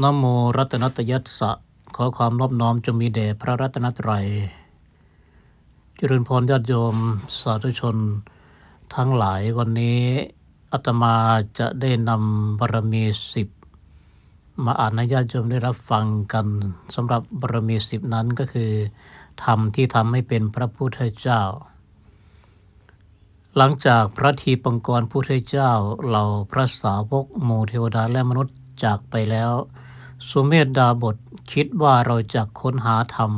นโมรัตนตยัสสะ ขอความนอบน้อมจงมีแด่พระรัตนตรัยเจริญพรญาติโยมสาธุชน ทั้งหลายวันนี้อาตมาจะได้นำบารมีสิบมาอ่านให้ญาติโยมได้รับฟังกันสำหรับบารมีสิบนั้นก็คือธรรมที่ทำให้เป็นพระพุทธเจ้า หลังจากพระทีปังกรพุทธเจ้า เหล่าพระสาวกหมู่เทวดาและมนุษย์จากไปแล้ว สุเมธดาบทคิดว่าเราจะค้นหาธรรม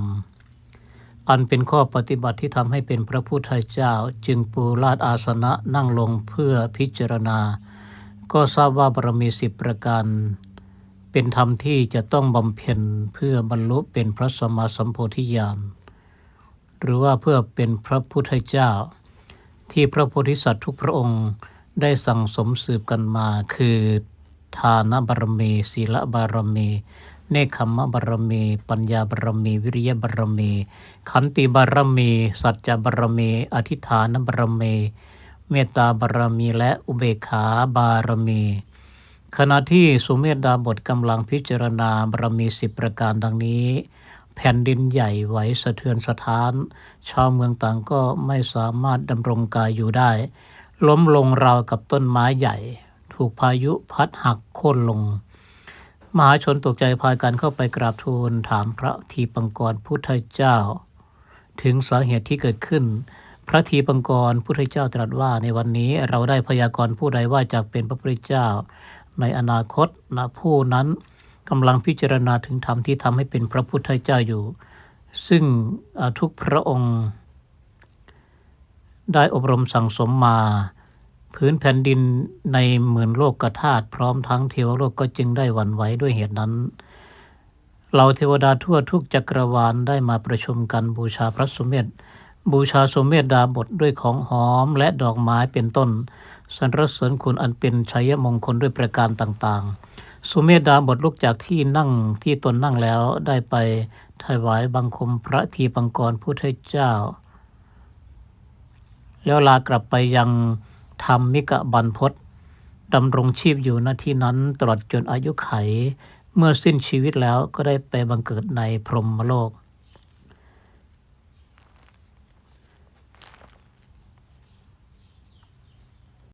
อันเป็นข้อปฏิบัติที่ทำให้เป็นพระพุทธเจ้า จึงปูลาดอาสนะนั่งลงเพื่อพิจารณา ก็ทราบว่าบารมีสิบประการ เป็นธรรมที่จะต้องบำเพ็ญเพื่อบรรลุเป็นพระสมมาสัมโพธิญาณหรือว่าเพื่อเป็นพระพุทธเจ้า ที่พระโพธิสัตว์ทุกพระองค์ได้สั่งสมสืบกันมาคือ ทานบารมีศีลบารมีเนคขมบารมี ปัญญาบารมี วิริยบารมี ขันติบารมี สัจจบารมี อธิฐานบารมี เมตตาบารมีและอุเบกขาบารมี ขณะที่สุเมธดาบทกำลังพิจารณาบารมีสิบประการดังนี้ แผ่นดินใหญ่ไหวสะเทือนสถาน ชาวเมืองต่างก็ไม่สามารถดำรงกายอยู่ได้ ล้มลงราวกับต้นไม้ใหญ่ ถูกพายุพัดหักโค่นลง มหาชนตกใจพากันเข้าไปกราบทูลถามพระทีปังกรพุทธเจ้า ถึงสาเหตุที่เกิดขึ้น พระทีปังกรพุทธเจ้าตรัสว่าในวันนี้เราได้พยากรณ์ผู้ใดว่าจะเป็นพระพุทธเจ้า ในอนาคตนะผู้นั้นกำลังพิจารณาถึงธรรมที่ทำให้เป็นพระพุทธเจ้าอยู่ ซึ่งทุกพระองค์ ได้อบรมสั่งสมมา พื้นแผ่นดินในหมื่นโลกกธาตุพร้อมทั้งเทวโลกก็จึงได้หวั่นไหวด้วยเหตุนั้น เราเทวดาทั่วทุกจักรวาลได้มาประชุมกันบูชาพระสุเมธบูชาสุเมธดาบทด้วยของหอมและดอกไม้เป็นต้นสรรเสริญคุณอันเป็นชัยมงคลด้วยประการต่างๆ สุเมธดาบทลุกจากที่นั่งที่ตนนั่งแล้วได้ไปถวายบังคมพระทีปังกรพุทธเจ้า แล้วลากลับไปยัง ธรรมมิกะบันพศดำรงชีพอยู่ณที่นั้นตลอดจนอายุไข เมื่อสิ้นชีวิตแล้วก็ได้ไปบังเกิดในพรหมโลก